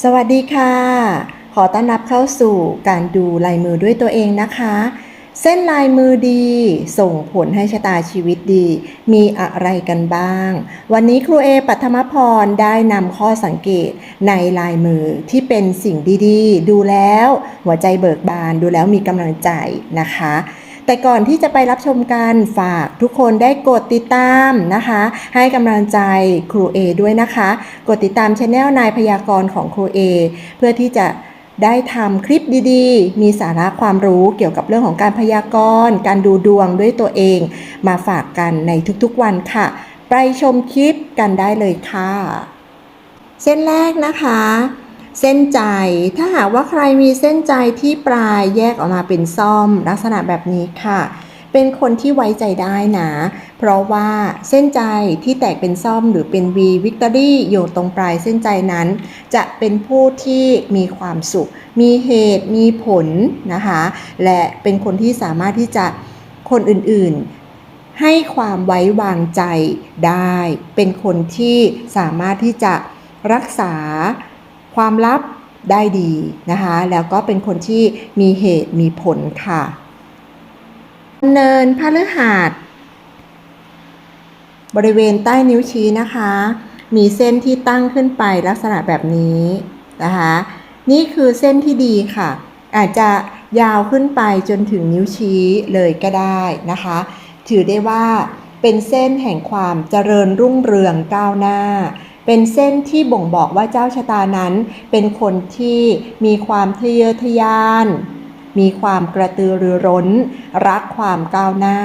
สวัสดีค่ะ ขอต้อนรับเข้าสู่การดูลายมือด้วยตัวเองนะคะ เส้นลายมือดี ส่งผลให้ชะตาชีวิตดี มีอะไรกันบ้าง วันนี้ครูเอปัทมพรได้นำข้อสังเกตในลายมือที่เป็นสิ่งดีๆ ดูแล้ว หัวใจเบิกบานดูแล้วมีกำลังใจนะคะ แต่ก่อนที่จะไปรับชมกันฝากทุกคนได้กดติดตามนะคะ ให้กำลังใจครูเอด้วยนะคะ กดติดตามช anel นายพยากรณ์ของครูเอเพื่อที่จะได้ทำคลิปดีๆ มีสาระความรู้เกี่ยวกับเรื่องของการพยากรณ์ การดูดวงด้วยตัวเอง มาฝากกันในทุกๆวันค่ะ ไปชมคลิปกันได้เลยค่ะ เส้นแรกนะคะ เส้นใจ ถ้าหากว่าใครมีเส้นใจที่ปลายแยกออกมาเป็นซ่อม ลักษณะแบบนี้ค่ะ เป็นคนที่ไว้ใจได้นะ เพราะว่าเส้นใจที่แตกเป็นซ่อมหรือเป็น V Victory อยู่ตรงปลายเส้นใจนั้น จะเป็นผู้ที่มีความสุข มีเหตุมีผลนะคะ และเป็นคนที่สามารถที่จะคนอื่นๆ ให้ความไว้วางใจได้ เป็นคนที่สามารถที่จะรักษา ความลับได้ดีนะคะ แล้วก็เป็นคนที่มีเหตุมีผลค่ะเนินพฤหัสบริเวณใต้นิ้วชี้นะคะ มีเส้นที่ตั้งขึ้นไปลักษณะแบบนี้นะคะ นี่คือเส้นที่ดีค่ะ อาจจะยาวขึ้นไปจนถึงนิ้วชี้เลยก็ได้นะคะ ถือได้ว่าเป็นเส้นแห่งความเจริญรุ่งเรืองก้าวหน้า เป็นเส้นที่บ่งบอกว่าเจ้าชะตานั้น เป็นคนที่มีความทะเยอทะยาน มีความกระตือรือร้น รักความก้าวหน้า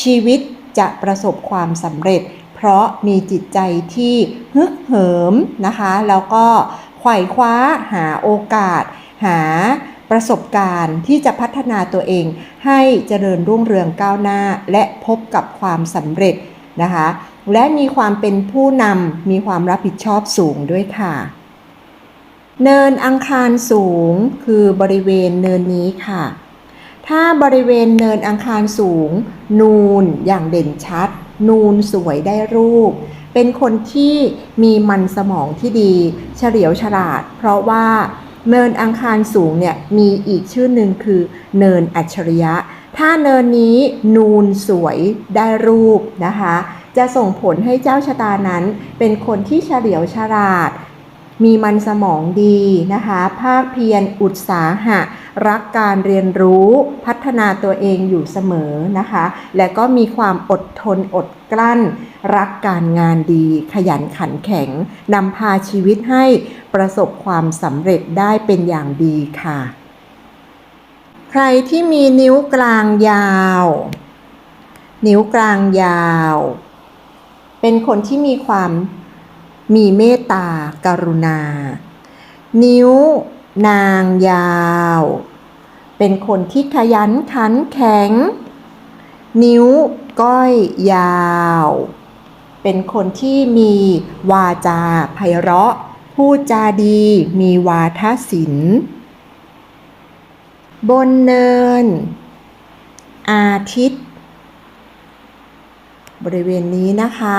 ชีวิตจะประสบความสำเร็จ เพราะมีจิตใจที่ฮึกเหิมนะคะ แล้วก็ไขว่คว้าหาโอกาส หาประสบการณ์ที่จะพัฒนาตัวเองให้เจริญรุ่งเรืองก้าวหน้า และพบกับความสำเร็จ นะคะ และมีความเป็นผู้นำมีความรับผิดชอบสูงด้วยค่ะ เนินอังคารสูงคือบริเวณเนินนี้ค่ะ ถ้าบริเวณเนินอังคารสูง นูนอย่างเด่นชัด นูนสวยได้รูป เป็นคนที่มีมันสมองที่ดี เฉลียวฉลาด เพราะว่าเนินอังคารสูงเนี่ยมีอีกชื่อหนึ่งคือเนินอัจฉริยะ ถ้าเนินนี้นูนสวยได้รูปนะคะ จะส่งผลให้เจ้าชะตานั้นเป็นคนที่เฉลียวฉลาด มีมันสมองดีนะคะ ภาคเพียรอุตสาหะ รักการเรียนรู้พัฒนาตัวเองอยู่เสมอนะคะ และก็มีความอดทนอดกลั้น รักการงานดี ขยันขันแข็งนำพาชีวิตให้ประสบความสำเร็จได้เป็นอย่างดีค่ะ ใครที่มีนิ้วกลางยาว นิ้วกลางยาว เป็นคนที่มีความมีเมตตากรุณา นิ้วนางยาว เป็นคนที่ขยันขันแข็ง นิ้วก้อยยาว เป็นคนที่มีวาจาไพเราะ พูดจาดี มีวาทศิลป์ บนเนิน อาทิตย์ บริเวณนี้นะคะ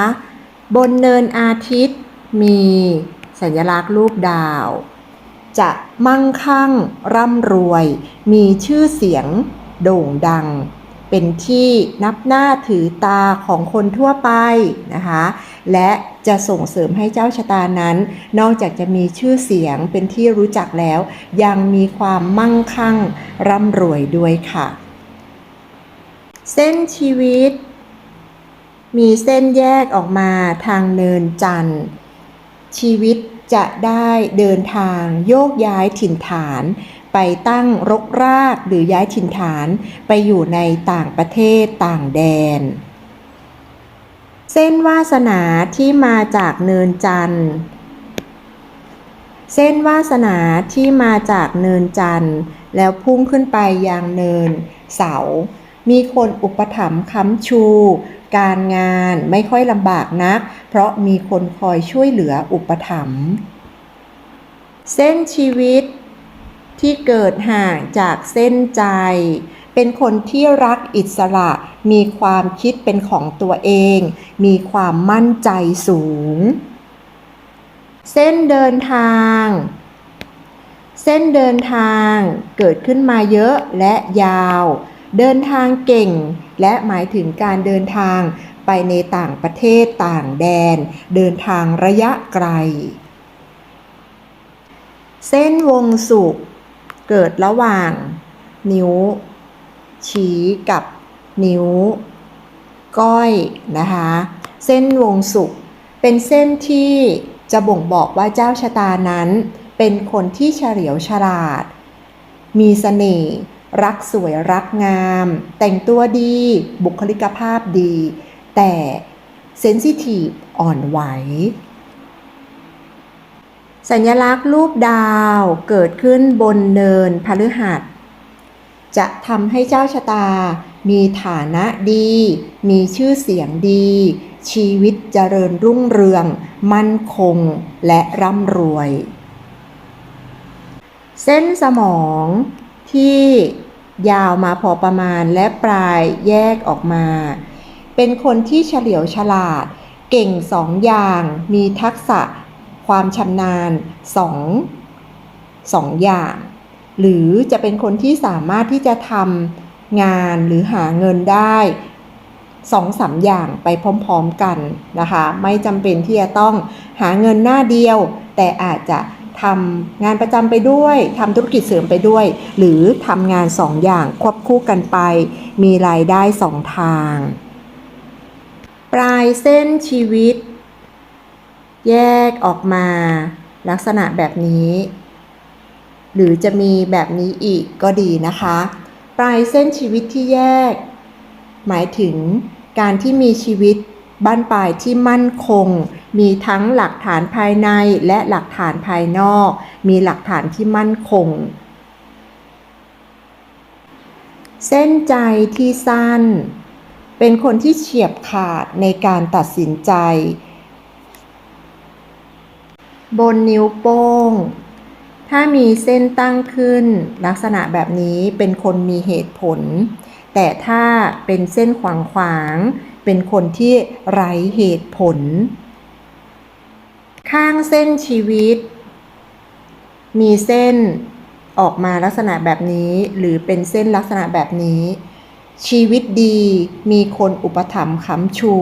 บนเนินอาทิตย์มีสัญลักษณ์รูปดาว จะมั่งคั่งร่ำรวย มีชื่อเสียงโด่งดัง เป็นที่นับหน้าถือตาของคนทั่วไปนะคะ และจะส่งเสริมให้เจ้าชะตานั้น นอกจากจะมีชื่อเสียงเป็นที่รู้จักแล้ว ยังมีความมั่งคั่งร่ำรวยด้วยค่ะ เส้นชีวิต มีเส้นแยกออกมาทางเนินจันทร์ชีวิตจะได้เดินทางโยกย้ายถิ่นฐาน ไปตั้งรกรากหรือย้ายถิ่นฐานไปอยู่ในต่างประเทศต่างแดน เส้นวาสนาที่มาจากเนินจันทร์เส้นวาสนาที่มาจากเนินจันทร์แล้วพุ่งขึ้นไปยังเนินเสา มีคนอุปถัมภ์ค้ำชู การงานไม่ค่อยลำบากนัก เพราะมีคนคอยช่วยเหลืออุปถัมภ์เส้นชีวิต ที่เกิดห่างจากเส้นใจ เป็นคนที่รักอิสระ มีความคิดเป็นของตัวเอง มีความมั่นใจสูง เส้นเดินทาง เส้นเดินทางเกิดขึ้นมาเยอะและยาว เดินทางเก่ง และหมายถึงการเดินทางไปในต่างประเทศต่างแดน เดินทางระยะไกล เส้นวงสุก เกิดระหว่าง นิ้ว ชี้กับนิ้ว ก้อยนะคะ เส้นวงสุกเป็นเส้นที่จะบ่งบอกว่าเจ้าชะตานั้น เป็นคนที่เฉลียวฉลาด มีเสน่ห์รักสวยรักงาม แต่งตัวดี บุคลิกภาพดี แต่เซนซิทีฟอ่อนไหว สัญลักษณ์รูปดาวเกิดขึ้นบนเนินพฤหัส จะทำให้เจ้าชะตา มีฐานะดี มีชื่อเสียงดี ชีวิตเจริญรุ่งเรือง มั่นคงและร่ำรวย เส้นสมองที่ยาวมาพอประมาณและปลายแยกออกมา เป็นคนที่เฉลียวฉลาด เก่งสองอย่าง มีทักษะ ความชำนาญสองสองอย่าง หรือจะเป็นคนที่สามารถที่จะทำงานหรือหาเงินได้สองสามอย่างไปพร้อมๆกันนะคะ ไม่จำเป็นที่จะต้องหาเงินหน้าเดียว แต่อาจจะทำงานประจำไปด้วยทำธุรกิจเสริมไปด้วย หรือทำงานสองอย่างควบคู่กันไป มีรายได้สองทาง ปลายเส้นชีวิต แยกออกมา ลักษณะแบบนี้ หรือจะมีแบบนี้อีกก็ดีนะคะ ปลายเส้นชีวิตที่แยก หมายถึงการที่มีชีวิตบ้านปลายที่มั่นคง มีทั้งหลักฐานภายในและหลักฐานภายนอก มีหลักฐานที่มั่นคง เส้นใจที่สั้น เป็นคนที่เฉียบขาดในการตัดสินใจ บนนิ้วโป้ง ถ้ามีเส้นตั้งขึ้น ลักษณะแบบนี้เป็นคนมีเหตุผล แต่ถ้าเป็นเส้นขวางขวางเป็นคนที่ไร้เหตุผล ข้างเส้นชีวิต มีเส้นออกมาลักษณะแบบนี้ หรือเป็นเส้นลักษณะแบบนี้ ชีวิตดีมีคนอุปถัมภ์ค้ำชู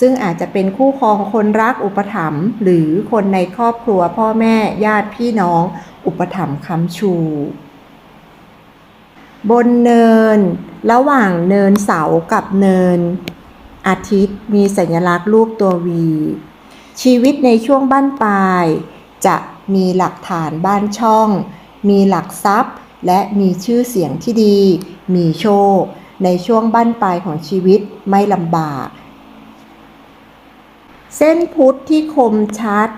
ซึ่งอาจจะเป็นคู่ครองคนรักอุปถัมภ์หรือคนในครอบครัวพ่อแม่ญาติพี่น้อง อุปถัมภ์ค้ำชู บนเนิน ระหว่างเนินเสากับเนิน อาทิตย์มีสัญลักษณ์รูปตัววี ชีวิตในช่วงบ้านปลาย จะมีหลักฐานบ้านช่อง มีหลักทรัพย์ และมีชื่อเสียงที่ดี มีโชค ในช่วงบั้นปลายของชีวิตไม่ลำบาก เส้นพุทธที่คมชัด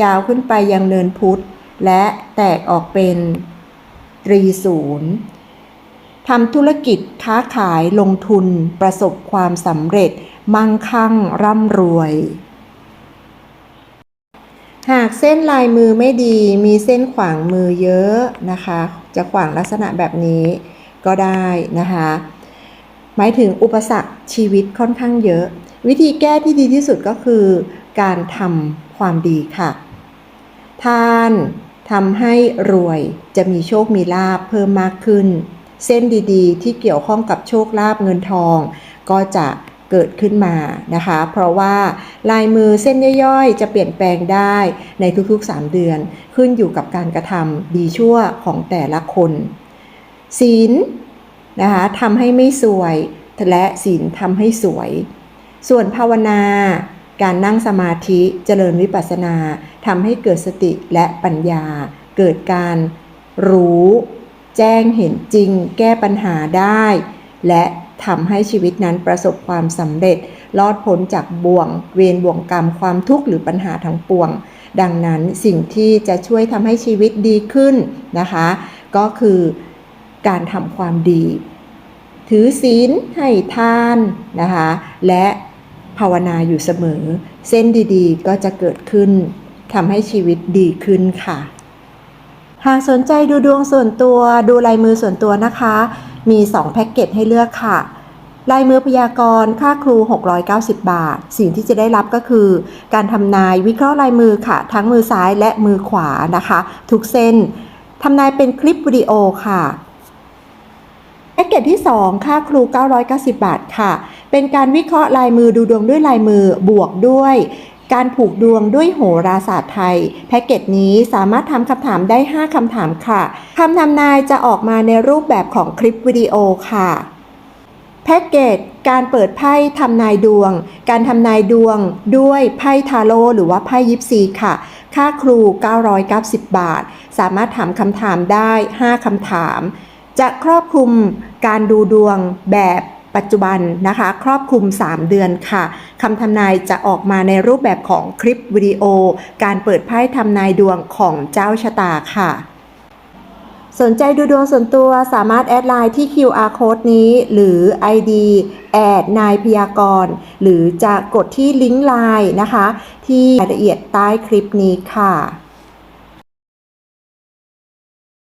ยาวขึ้นไปยังเนินพุทธและแตกออกเป็นตรีศูนย์ทำธุรกิจค้าขายลงทุนประสบความสำเร็จ มั่งคั่งร่ำรวย หากเส้นลายมือไม่ดีมีเส้นขวางมือเยอะนะคะ จะขวางลักษณะแบบนี้ ก็ได้นะคะ หมายถึงอุปสรรคชีวิตค่อนข้างเยอะ วิธีแก้ที่ดีที่สุดก็คือ การทำความดีค่ะ ทานทำให้รวยจะมีโชคมีลาภเพิ่มมากขึ้น เส้นดีๆ ที่เกี่ยวข้องกับโชคลาภเงินทอง ก็จะเกิดขึ้นมานะคะ เพราะว่าลายมือเส้นย่อยๆ จะเปลี่ยนแปลงได้ในทุกๆ 3 เดือน ขึ้นอยู่กับการกระทำดีชั่วของแต่ละคน ศีลนะคะทำให้ไม่สวย และศีลทำให้สวย ส่วนภาวนา การนั่งสมาธิเจริญวิปัสสนาทำให้เกิดสติและปัญญา เกิดการรู้ แจ้งเห็นจริง แก้ปัญหาได้ และทำให้ชีวิตนั้นประสบความสำเร็จ รอดพ้นจากบ่วง เวรบ่วงกรรมความทุกข์หรือปัญหาทั้งปวง ดังนั้นสิ่งที่จะช่วยทำให้ชีวิตดีขึ้นนะคะ ก็คือ การทำความดี ถือศีลให้ทานนะคะและภาวนาอยู่เสมอ เส้นดีๆ ก็จะเกิดขึ้นทำให้ชีวิตดีขึ้นค่ะ หากสนใจดูดวงส่วนตัวดูลายมือส่วนตัวนะคะ มี 2 แพ็กเกจให้เลือกค่ะลายมือพยากรณ์ค่าครู 690 บาท สิ่งที่จะได้รับก็คือ การทำนายวิเคราะห์ลายมือค่ะ ทั้งมือซ้ายและมือขวานะคะ ทุกเส้นทำนายเป็นคลิปวิดีโอค่ะ แพ็กเกจที่ 2 ค่าครู 990 บาทค่ะ เป็นการวิเคราะห์ลายมือดูดวงด้วยลายมือบวกด้วยการผูกดวงด้วยโหราศาสตร์ไทย แพ็กเกจนี้สามารถทำคำถามได้ 5คำถามค่ะคำทำนายจะออกมาในรูปแบบของคลิปวิดีโอค่ะ แพ็กเกจการเปิดไพ่ทำนายดวง การทำนายดวงด้วยไพ่ทาโร่หรือว่าไพ่ยิปซีค่ะ ค่าครู 990 บาท สามารถถามคำถามได้ 5คำถาม จะครอบคลุมการดูดวงแบบปัจจุบันนะคะ ครอบคลุม 3 เดือนค่ะคำทำนายจะออกมาในรูปแบบของคลิปวิดีโอ การเปิดไพ่ทำนายดวงของเจ้าชะตาค่ะ สนใจดูดวงส่วนตัวสามารถแอดไลน์ที่ QR code นี้ หรือ ID แอดนายพยากรณ์หรือจะกดที่ลิงก์ไลน์นะคะ ที่รายละเอียดใต้คลิปนี้ค่ะ